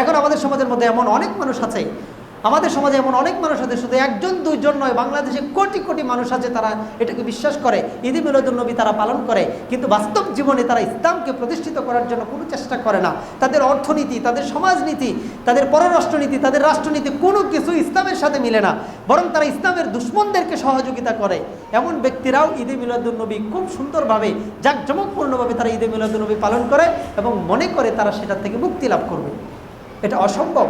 এখন আমাদের সমাজের মধ্যে এমন অনেক মানুষ আছে, আমাদের সমাজে এমন অনেক মানুষ আছে, শুধু একজন, দুইজন নয়, বাংলাদেশে কোটি কোটি মানুষ আছে তারা এটাকে বিশ্বাস করে, ঈদে মিলাদুল নবী তারা পালন করে, কিন্তু বাস্তব জীবনে তারা ইসলামকে প্রতিষ্ঠিত করার জন্য কোনো চেষ্টা করে না। তাদের অর্থনীতি, তাদের সমাজনীতি, তাদের পররাষ্ট্রনীতি, তাদের রাষ্ট্রনীতি কোনো কিছু ইসলামের সাথে মিলে না, বরং তারা ইসলামের দুশ্মনদেরকে সহযোগিতা করে। এমন ব্যক্তিরাও ঈদে মিলাদুল নবী খুব সুন্দরভাবে, জাঁকজমকপূর্ণভাবে তারা ঈদে মিলাদুল নবী পালন করে এবং মনে করে তারা সেটা থেকে মুক্তি লাভ করবে। এটা অসম্ভব।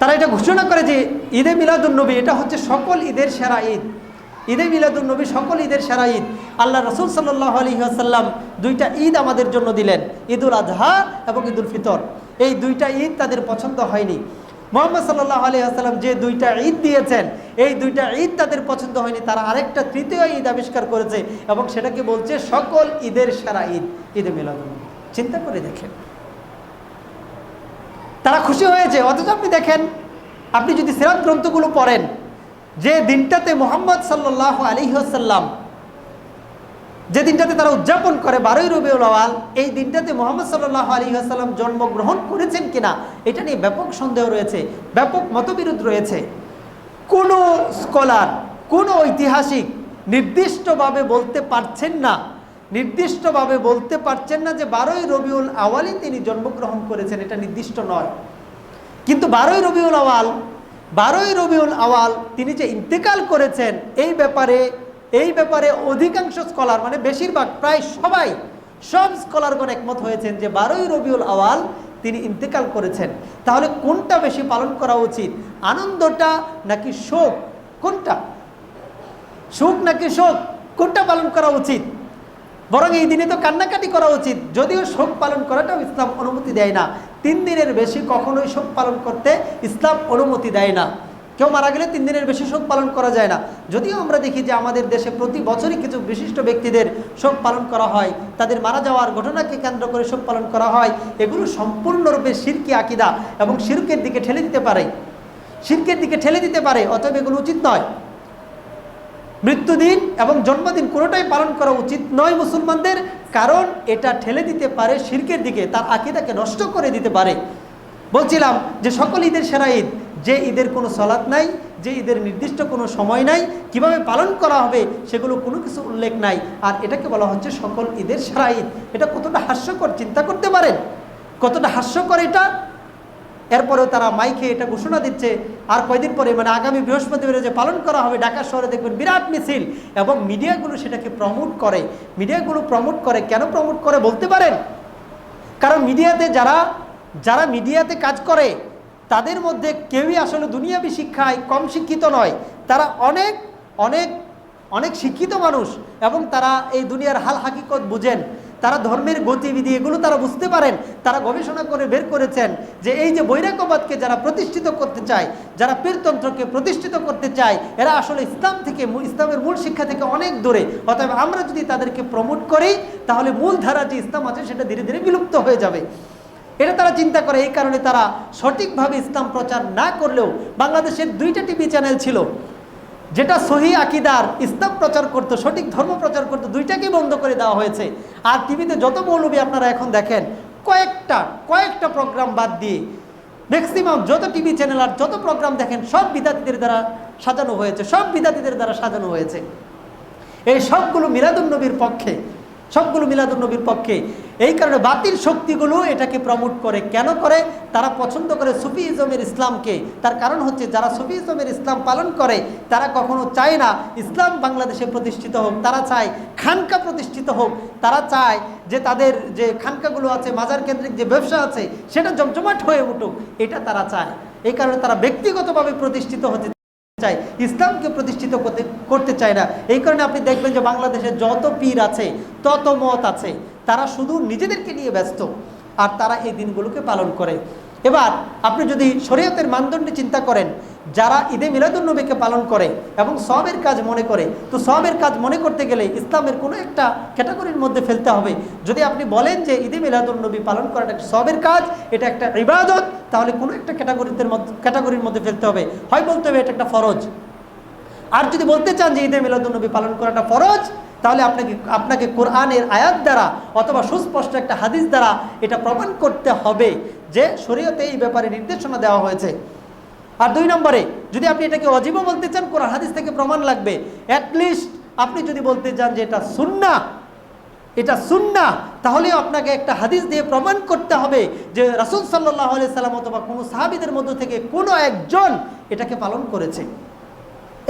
তারা এটা ঘোষণা করে যে ঈদে মিলাদুলনবী এটা হচ্ছে সকল ঈদের সেরা ঈদ। ঈদে মিলাদুলনবী সকল ঈদের সেরা ঈদ। আল্লাহ রসুল সাল্লাহ আলী আসাল্লাম দুইটা ঈদ আমাদের জন্য দিলেন, ঈদুল আজহা এবং ঈদুল ফিতর। এই দুইটা ঈদ তাদের পছন্দ হয়নি। মোহাম্মদ সাল্লাহ আলী আসাল্লাম যে দুইটা ঈদ দিয়েছেন, এই দুইটা ঈদ তাদের পছন্দ হয়নি। তারা আরেকটা তৃতীয় ঈদ আবিষ্কার করেছে এবং সেটাকে বলছে সকল ঈদের সেরা ঈদ, ঈদে মিলাদুলনবী চিন্তা করে দেখেন। তারা খুশি হয়েছে। অথচ আপনি দেখেন, আপনি যদি সিরাত গ্রন্থগুলো পড়েন, যে দিনটাতে মোহাম্মদ সাল্লাহ আলিহাসাল্লাম যে দিনটাতে তারা উদযাপন করে বারোই রবিউল আওয়াল, এই দিনটাতে মোহাম্মদ সাল্লাহ আলী জন্মগ্রহণ করেছেন কিনা, এটা নিয়ে ব্যাপক সন্দেহ রয়েছে, ব্যাপক মতবিরোধ রয়েছে। কোনো স্কলার, কোনো ঐতিহাসিক, নির্দিষ্টভাবে বলতে পারছেন না নির্দিষ্টভাবে বলতে পারছেন না যে বারোই রবিউল আওয়ালই তিনি জন্মগ্রহণ করেছেন, এটা নির্দিষ্ট নয়। কিন্তু বারোই রবিউল আওয়াল, বারোই রবিউল আওয়াল তিনি যে ইন্তেকাল করেছেন, এই ব্যাপারে এই ব্যাপারে অধিকাংশ স্কলার মানে বেশিরভাগ, প্রায় সবাই, সব স্কলারগণ একমত হয়েছেন যে বারোই রবিউল আওয়াল তিনি ইন্তেকাল করেছেন। তাহলে কোনটা বেশি পালন করা উচিত? আনন্দটা নাকি শোক? কোনটা? সুখ নাকি শোক? কোনটা পালন করা উচিত? বরং এই দিনে তো কান্নাকাটি করা উচিত। যদিও শোক পালন করাটাও ইসলাম অনুমতি দেয় না। তিন দিনের বেশি কখনোই শোক পালন করতে ইসলাম অনুমতি দেয় না। কেউ মারা গেলে তিন দিনের বেশি শোক পালন করা যায় না। যদিও আমরা দেখি যে আমাদের দেশে প্রতি বছরই কিছু বিশিষ্ট ব্যক্তিদের শোক পালন করা হয়। তাদের মারা যাওয়ার ঘটনাকে কেন্দ্র করে শোক পালন করা হয়। এগুলো সম্পূর্ণরূপে শিরকি আকিদা এবং শিরকের দিকে ঠেলে দিতে পারে। শিরকের দিকে ঠেলে দিতে পারে, অতএব এগুলো উচিত নয়। মৃত্যুদিন এবং জন্মদিন কোনোটাই পালন করা উচিত নয় মুসলমানদের, কারণ এটা ঠেলে দিতে পারে শিরকের দিকে, তার আকিদাকে নষ্ট করে দিতে পারে। বলছিলাম যে সকল ঈদের সেরা ঈদ, যে ঈদের কোনো সলাৎ নাই, যে ঈদের নির্দিষ্ট কোনো সময় নাই, কীভাবে পালন করা হবে সেগুলো কোনো কিছু উল্লেখ নাই, আর এটাকে বলা হচ্ছে সকল ঈদের সেরা ঈদ। এটা কতটা হাস্যকর চিন্তা করতে পারেন? কতটা হাস্যকর এটা? এরপরেও তারা মাইকে এটা ঘোষণা দিচ্ছে, আর কয়দিন পরে মানে আগামী বৃহস্পতিবার যে পালন করা হবে, ঢাকা শহরে দেখবেন বিরাট মিছিল, এবং মিডিয়াগুলো সেটাকে প্রমোট করে। মিডিয়াগুলো প্রমোট করে, কেন প্রমোট করে বলতে পারেন? কারণ মিডিয়াতে যারা যারা মিডিয়াতে কাজ করে, তাদের মধ্যে কেউই আসলে দুনিয়াবি শিক্ষায় কম শিক্ষিত নয়। তারা অনেক অনেক অনেক শিক্ষিত মানুষ, এবং তারা এই দুনিয়ার হাল হাকিকত বুঝেন। তারা ধর্মের গতিবিধি এগুলো তারা বুঝতে পারেন, তারা গবেষণা করে বের করেছেন যে এই যে বৈরাগ্যবাদকে যারা প্রতিষ্ঠিত করতে চায়, যারা পীরতন্ত্রকে প্রতিষ্ঠিত করতে চায়, এরা আসলে ইসলাম থেকে ইসলামের মূল শিক্ষা থেকে অনেক দূরে। অতএব আমরা যদি তাদেরকে প্রমোট করি, তাহলে মূল ধারা যে ইসলাম আছে সেটা ধীরে ধীরে বিলুপ্ত হয়ে যাবে। এটা তারা চিন্তা করে, এই কারণে তারা সঠিকভাবে ইসলাম প্রচার না করলেও বাংলাদেশের দুইটা টিভি চ্যানেল ছিল। যেটা সহি আকিদার, ইসলাম প্রচার করতো, সঠিক ধর্ম প্রচার করতো দুইটাকেই বন্ধ করে দেওয়া হয়েছে। আর টিভিতে যত মৌলবী আপনারা এখন দেখেন, কয়েকটা কয়েকটা প্রোগ্রাম বাদ দিয়ে ম্যাক্সিমাম যত টিভি চ্যানেল আর যত প্রোগ্রাম দেখেন, সব বিদ্যার্থীদের দ্বারা সাজানো হয়েছে, সব বিদ্যার্থীদের দ্বারা সাজানো হয়েছে। এই সবগুলো মিলাদুন্নবীর পক্ষে, সবগুলো মিলাদুন্নবীর পক্ষে এই কারণে বাতিল শক্তিগুলো এটাকে প্রমোট করে। কেন করে? তারা পছন্দ করে সুফিজমের ইসলামকে। তার কারণ হচ্ছে যারা সুফিজমের ইসলাম পালন করে, তারা কখনো চায় না ইসলাম বাংলাদেশে প্রতিষ্ঠিত হোক। তারা চায় খানকা প্রতিষ্ঠিত হোক। তারা চায় যে তাদের যে খানকাগুলো আছে মাজার কেন্দ্রিক যে ব্যবসা আছে, সেটা জমজমাট হয়ে উঠুক। এটা তারা চায়। এই কারণে তারা ব্যক্তিগতভাবে প্রতিষ্ঠিত হতে চায়। ইসলামকে প্রতিষ্ঠিত করতে করতে চায় না। এই কারণে আপনি দেখবেন যে বাংলাদেশে যত পীর আছে, তত মত আছে। তারা শুধু নিজেদেরকে নিয়ে ব্যস্ত আর তারা এই দিনগুলোকে পালন করে। এবার আপনি যদি শরীয়তের মানদণ্ডে চিন্তা করেন, যারা ঈদে মিলাদুন্নবীকে পালন করে এবং সবের কাজ মনে করে, তো সবের কাজ মনে করতে গেলে ইসলামের কোনো একটা ক্যাটাগরির মধ্যে ফেলতে হবে। যদি আপনি বলেন যে ঈদে মিলাদুন্নবী পালন করাটা একটা সবের কাজ, এটা একটা ইবাদত, তাহলে কোনো একটা ক্যাটাগরিতে মধ্যে, ক্যাটাগরির মধ্যে ফেলতে হবে। হয় বলতে হবে এটা একটা ফরজ। আর যদি বলতে চান যে ঈদে মিলাদুন্নবী পালন করাটা ফরজ তাহলে আপনাকে আপনাকে কোরআনের আয়াত দ্বারা অথবা সুস্পষ্ট একটা হাদিস দ্বারা এটা প্রমাণ করতে হবে যে শরীয়তে এই ব্যাপারে নির্দেশনা দেওয়া হয়েছে। আর দুই নম্বরে, যদি আপনি এটাকে অজীব বলতে চান, কোরআন হাদিস থেকে প্রমাণ লাগবে। অ্যাটলিস্ট আপনি যদি বলতে চান যে এটা সুন্না এটা সুন্না তাহলে আপনাকে একটা হাদিস দিয়ে প্রমাণ করতে হবে যে রাসুল সাল্লাহ আলি সাল্লাম অথবা কোনো সাহাবিদের মধ্য থেকে কোনো একজন এটাকে পালন করেছে।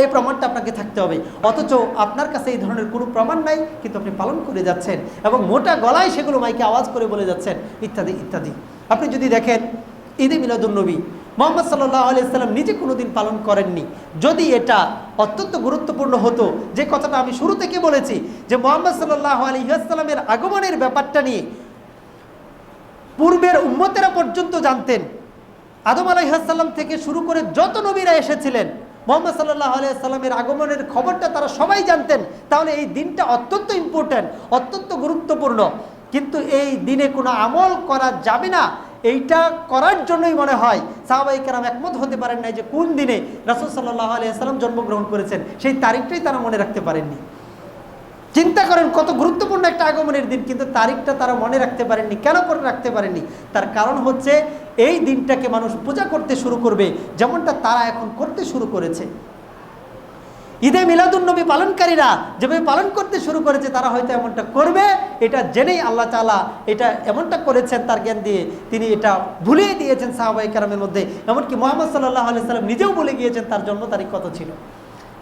এই প্রমাণটা আপনাকে থাকতে হবে। অথচ আপনার কাছে এই ধরনের কোনো প্রমাণ নাই, কিন্তু আপনি পালন করে যাচ্ছেন এবং মোটা গলায় সেগুলো মাইকে আওয়াজ করে বলে যাচ্ছেন, ইত্যাদি ইত্যাদি। আপনি যদি দেখেন, ঈদে মিলাদুলনবী মোহাম্মদ সাল্লাহ আলিয়াল্লাম নিজে কোনো দিন পালন করেননি। যদি এটা অত্যন্ত গুরুত্বপূর্ণ হতো, যে কথাটা আমি শুরু থেকে বলেছি, যে মোহাম্মদ সাল্লাহ আলিহাস্লামের আগমনের ব্যাপারটা নিয়ে পূর্বের উম্মতেরা পর্যন্ত জানতেন। আদম আলাইহাসাল্লাম থেকে শুরু করে যত নবীরা এসেছিলেন মোহাম্মদ সাল্লাহ আলিয়াল্লামের আগমনের খবরটা তারা সবাই জানতেন। তাহলে এই দিনটা অত্যন্ত ইম্পর্ট্যান্ট অত্যন্ত গুরুত্বপূর্ণ। কিন্তু এই দিনে কোনো আমল করা যাবে না। এইটা করার জন্যই মনে হয় সাহাবাই কেরাম একমত হতে পারেন নাই যে কোন দিনে রাসুল সাল্লাহ আলিয়াল্লাম জন্মগ্রহণ করেছেন। সেই তারিখটাই তারা মনে রাখতে পারেননি। চিন্তা করেন কত গুরুত্বপূর্ণ একটা আগমনের দিন, কিন্তু তারিখটা তারা মনে রাখতে পারেননি, কেন করে রাখতে পারেননি? তার কারণ হচ্ছে এই দিনটাকে মানুষ পূজা করতে শুরু করবে, যেমনটা তারা এখন করতে শুরু করেছে। ঈদে মিলাদুন্নবী পালনকারীরা যেভাবে পালন করতে শুরু করেছে, তারা হয়তো এমনটা করবে, এটা জেনেই আল্লাহ তালা এটা এমনটা করেছেন তার জ্ঞান দিয়ে, তিনি এটা ভুলিয়ে দিয়েছেন সাহাবাই কারামের মধ্যে, এমনকি মোহাম্মদ সাল্লাহ আলি সাল্লাম নিজেও বলে গিয়েছেন তার জন্ম তারিখ কত ছিল।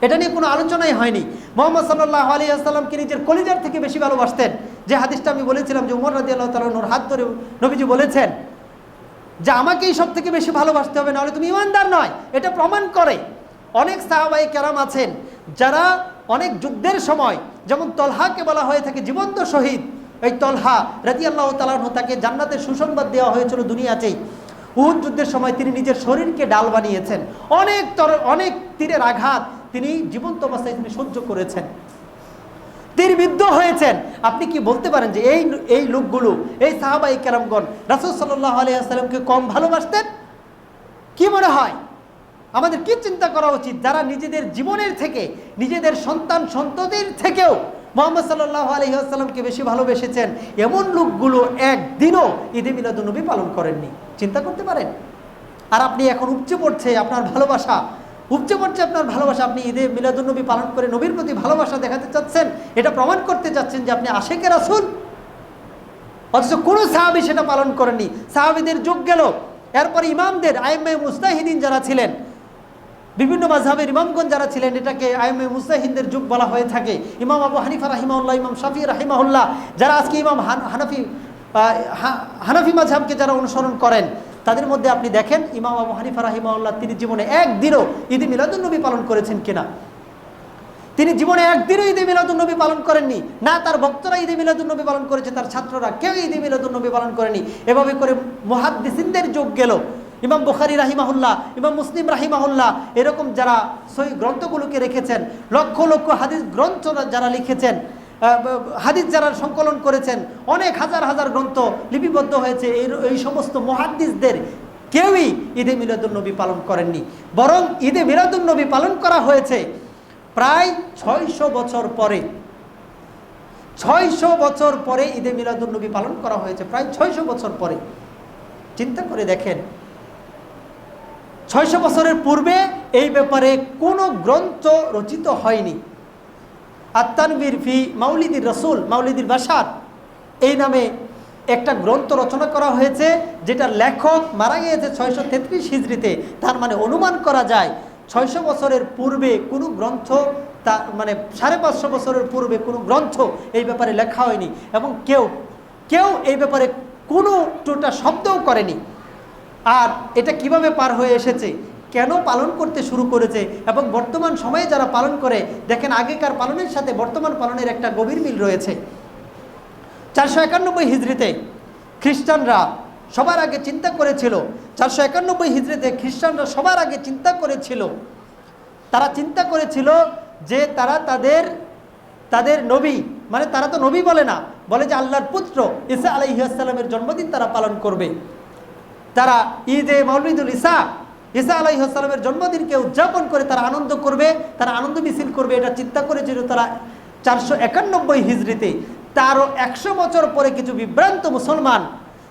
এটা নিয়ে কোনো আলোচনাই হয়নি। মোহাম্মদ সাল্লাহ আলী আসসালামকে নিজের কলিজার থেকে বেশি ভালোবাসতেন। যে হাদিসটা আমি বলেছিলাম যে উমর রাজি আল্লাহ তালুর হাত ধরে নবীজি বলেছেন যে, আমাকেই সব থেকে বেশি ভালোবাসতে হবে, নাহলে তুমি ইমানদার নয়। এটা প্রমাণ করে অনেক সাহাবাই কেরাম আছেন যারা অনেক যুদ্ধের সময়, যেমন তলহাকে বলা হয়ে থাকে জীবন্ত শহীদ, এই তলহা রাজি আল্লাহ তালাহ তাকে জান্নাতের সুসংবাদ দেওয়া হয়েছিল দুনিয়াতেই। উহুদ যুদ্ধের সময় তিনি নিজের শরীরকে ডাল বানিয়েছেন। অনেক তর, অনেক তীরের আঘাত তিনি জীবন্ত অবস্থায় তিনি সহ্য করেছেন। তীর বিদ্ধ হয়েছেন। আপনি কি বলতে পারেন যে এই এই লোকগুলো, এই সাহাবাই কেরামগণ রাসুল সাল্লাহ আলিয়াকে কম ভালোবাসতেন? কি মনে হয়? আমাদের কি চিন্তা করা উচিত? যারা নিজেদের জীবনের থেকে, নিজেদের সন্তান সন্ততির থেকেও মোহাম্মদ সাল্লাহ আলহিহাস্লামকে বেশি ভালোবেসেছেন, এমন লোকগুলো একদিনও ঈদে মিলাদুলনবী পালন করেননি। চিন্তা করতে পারেন? আর আপনি এখন উপচে পড়ছে আপনার ভালোবাসা উপচে পড়ছে আপনার ভালোবাসা। আপনি ঈদে মিলাদুলনবী পালন করে নবীর প্রতি ভালোবাসা দেখাতে চাচ্ছেন, এটা প্রমাণ করতে চাচ্ছেন যে আপনি আশেকের আসুন অথচ কোনো সাহাবি সেটা পালন করেননি সাহাবিদের যুগ গেল। এরপরে ইমামদের আইএমএ মুস্তাহিদিন যারা ছিলেন, বিভিন্ন মাঝহাবের ইমামগঞ্জ যারা ছিলেন, এটাকে আইএমএ মুস্তাহিনদের যুগ বলা হয়ে থাকে। ইমাম আবু হানিফা রাহিমাউল্লাহ ইমাম শাফি রাহিমাহুল্লাহ, যারা আজকে ইমাম হানাফি হানাফি মাঝহাবকে যারা অনুসরণ করেন তাদের মধ্যে আপনি দেখেন ইমাম আবু হানিফা রাহিমাউল্লাহ তিনি জীবনে একদিনও ঈদে মিলাদুলনবী পালন করেছেন কিনা? তিনি জীবনে একদিনও ঈদে মিলাদুলনবী পালন করেননি। না, তার ভক্তরা ঈদে মিলাদুলনবী পালন করেছে, তার ছাত্ররা কেউ ঈদে মিলাদুলনবী পালন করেনি। এভাবে করে মহাদ্দিসিনদের যোগ গেল। ইমাম বুখারি রাহিমাহুল্লাহ, ইমাম মুসলিম রাহিমাহুল্লাহ, এরকম যারা সই গ্রন্থগুলোকে রেখেছেন, লক্ষ লক্ষ হাদিস গ্রন্থ যারা লিখেছেন হাদিস যারা সংকলন করেছেন, অনেক হাজার হাজার গ্রন্থ লিপিবদ্ধ হয়েছে। এই এই সমস্ত মহাদ্দিসদের কেউই ঈদে মিলাদুলনবী পালন করেননি। বরং ঈদে মিলাদুলনবী পালন করা হয়েছে প্রায় ছয়শো বছর পরে। ছয়শো বছর পরে ঈদে মিলাদুলনবী পালন করা হয়েছে, প্রায় ছয়শো বছর পরে। চিন্তা করে দেখেন, ছয়শো বছরের পূর্বে এই ব্যাপারে কোনো গ্রন্থ রচিত হয়নি। আত্মানবীর ফি মাউলিদির রসুল, মাউলিদির বাসার এই নামে একটা গ্রন্থ রচনা করা হয়েছে যেটা লেখক মারা গিয়েছে ছয়শো তেত্রিশ হিজড়িতে। তার মানে অনুমান করা যায়, ছয়শো বছরের পূর্বে কোনো গ্রন্থ তা মানে সাড়ে পাঁচশো বছরের পূর্বে কোনো গ্রন্থ এই ব্যাপারে লেখা হয়নি এবং কেউ কেউ এই ব্যাপারে কোনো টোটা শব্দও করেনি। আর এটা কীভাবে পার হয়ে এসেছে? কেন পালন করতে শুরু করেছে এবং বর্তমান সময়ে যারা পালন করে, দেখেন আগেকার পালনের সাথে বর্তমান পালনের একটা গভীর মিল রয়েছে। চারশো একানব্বই হিজড়িতে খ্রিস্টানরা সবার আগে চিন্তা করেছিল, চারশো একানব্বই হিজড়িতে খ্রিস্টানরা সবার আগে চিন্তা করেছিল, তারা চিন্তা করেছিল যে তারা তাদের তাদের নবী মানে তারা তো নবী বলে না, বলে যে আল্লাহর পুত্র ইসা আলাইসাল্লামের জন্মদিন তারা পালন করবে। তারা ঈদে মৌলিদুল ইসা ইসা আলাইসাল্লামের জন্মদিনকে উদযাপন করে তারা আনন্দ করবে, তারা আনন্দ মিছিল করবে, এটা চিন্তা করেছিল তারা চারশো একানব্বই হিজড়িতে। তারও একশো বছর পরে কিছু বিভ্রান্ত মুসলমান,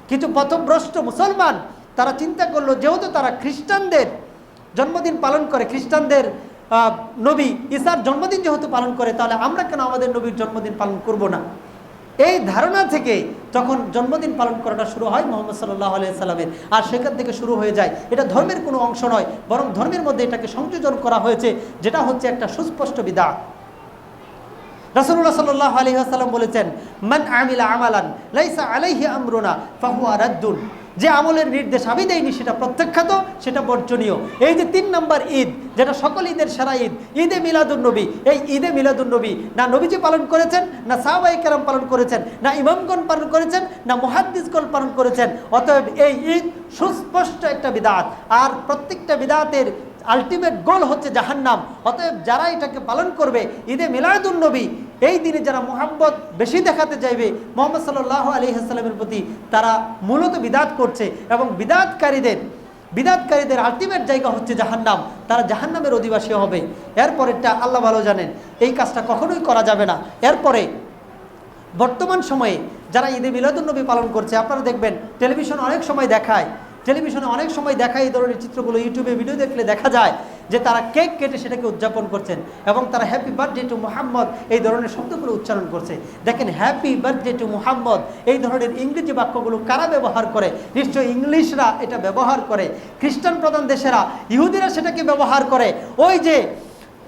কিছু পথভ্রষ্ট মুসলমান, তারা চিন্তা করল যেহেতু তারা খ্রিস্টানদের জন্মদিন পালন করে, খ্রিস্টানদের নবী ঈসার জন্মদিন যেহেতু পালন করে, তাহলে আমরা কেন আমাদের নবীর জন্মদিন পালন করব না? এই ধারণা থেকে তখন জন্মদিন পালন করাটা শুরু হয় মোহাম্মদ সাল্লাহ সাল্লামের আর সেখান থেকে শুরু হয়ে যায়, এটা ধর্মের কোনো অংশ নয়, বরং ধর্মের মধ্যে এটাকে সংযোজন করা হয়েছে, যেটা হচ্ছে একটা সুস্পষ্ট বিদা। রাসুল্লাহ সাল্লাহ আলী আসাল্লাম বলেছেন, মান আমিলা আমালান, লাইসা আলাইহি আমরুনা, ফাহুয়া রাদ্দুন। যে আমলের নির্দেশ আমি দেইনি, সেটা প্রত্যাখ্যাত, সেটা বর্জনীয়। এই যে তিন নম্বর ঈদ, যেটা সকল ঈদের সেরা ঈদ, ঈদে মিলাদুন নবী, এই ঈদে মিলাদুন নবী, না নবীজি পালন করেছেন, না সাহাবাই কেরাম পালন করেছেন, না ইমামগণ পালন করেছেন, না মুহাদ্দিসগণ পালন করেছেন, অতএব এই ঈদ সুস্পষ্ট একটা বিদাত। আর প্রত্যেকটা বিদাতের আলটিমেট গোল হচ্ছে জাহান্নাম। অতএব যারা এটাকে পালন করবে, ঈদে মিলাদুন নবী এই দিনে যারা মোহাম্মদ বেশি দেখাতে চাইবে, মোহাম্মদ সাল্লাহ আলী হাসলামের প্রতি তারা মূলত বিদাত করছে এবং বিদাতকারীদের বিদাতকারীদের আলটিমেট জায়গা হচ্ছে জাহান্নাম। তারা জাহান্নামের অধিবাসী হবে। এরপরেরটা আল্লাহ ভালো জানেন, এই কাজটা কখনোই করা যাবে না। এরপরে, বর্তমান সময়ে যারা ঈদে মিলাদুন্নবী পালন করছে, আপনারা দেখবেন টেলিভিশন অনেক সময় দেখায়। টেলিভিশনে অনেক সময় দেখায় এই ধরনের চিত্রগুলো, ইউটিউবে ভিডিও দেখলে দেখা যায় যে তারা কেক কেটে সেটাকে উদযাপন করছেন এবং তারা হ্যাপি বার্থডে টু মোহাম্মদ এই ধরনের শব্দগুলো উচ্চারণ করছে। দেখেন হ্যাপি বার্থডে টু মোহাম্মদ এই ধরনের ইংরেজি বাক্যগুলো কারা ব্যবহার করে? নিশ্চয়ই ইংলিশরা এটা ব্যবহার করে। খ্রিস্টান প্রধান দেশেরা, ইহুদিরা সেটাকে ব্যবহার করে। ওই যে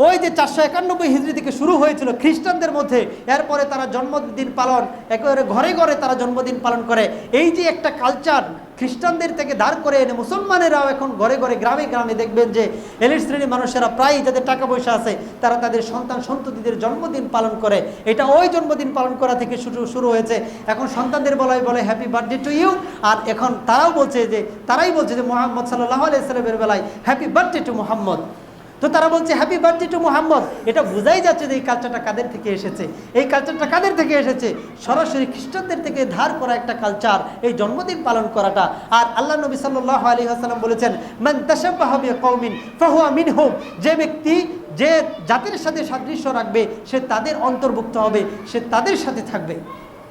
ওই যে চারশো একানব্বই হিজড়ি থেকে শুরু হয়েছিল খ্রিস্টানদের মধ্যে, এরপরে তারা জন্মদিন পালন, একেবারে ঘরে ঘরে তারা জন্মদিন পালন করে। এই যে একটা কালচার খ্রিস্টানদের থেকে দাঁড় করে এনে, মুসলমানেরাও এখন ঘরে ঘরে গ্রামে গ্রামে দেখবেন যে, এলিট শ্রেণির মানুষেরা প্রায় যাদের টাকা পয়সা আছে, তারা তাদের সন্তান সন্ততিদের জন্মদিন পালন করে। এটা ওই জন্মদিন পালন করা থেকে শুরু শুরু হয়েছে। এখন সন্তানদের বলাই বলে হ্যাপি বার্থডে টু ইউ আর এখন তারাও বলছে যে, তারাই বলছে যে, মোহাম্মদ সাল্লাহ আলাইসালামের বেলায় হ্যাপি বার্থডে টু মোহাম্মদ তো তারা বলছে হ্যাপি বার্থডে টু মোহাম্মদ এটা বোঝাই যাচ্ছে যে এই কালচারটা কাদের থেকে এসেছে। এই কালচারটা কাদের থেকে এসেছে? সরাসরি খ্রিস্টানদের থেকে ধার করা একটা কালচার এই জন্মদিন পালন করাটা। আর আল্লাহ নবী সাল্লাহ আলী হাসালাম বলেছেন, মান তাসাব্বাহাবি কৌমিন ফাহুয়া মিনহুম। যে ব্যক্তি যে জাতির সাথে সাদৃশ্য রাখবে, সে তাদের অন্তর্ভুক্ত হবে, সে তাদের সাথে থাকবে।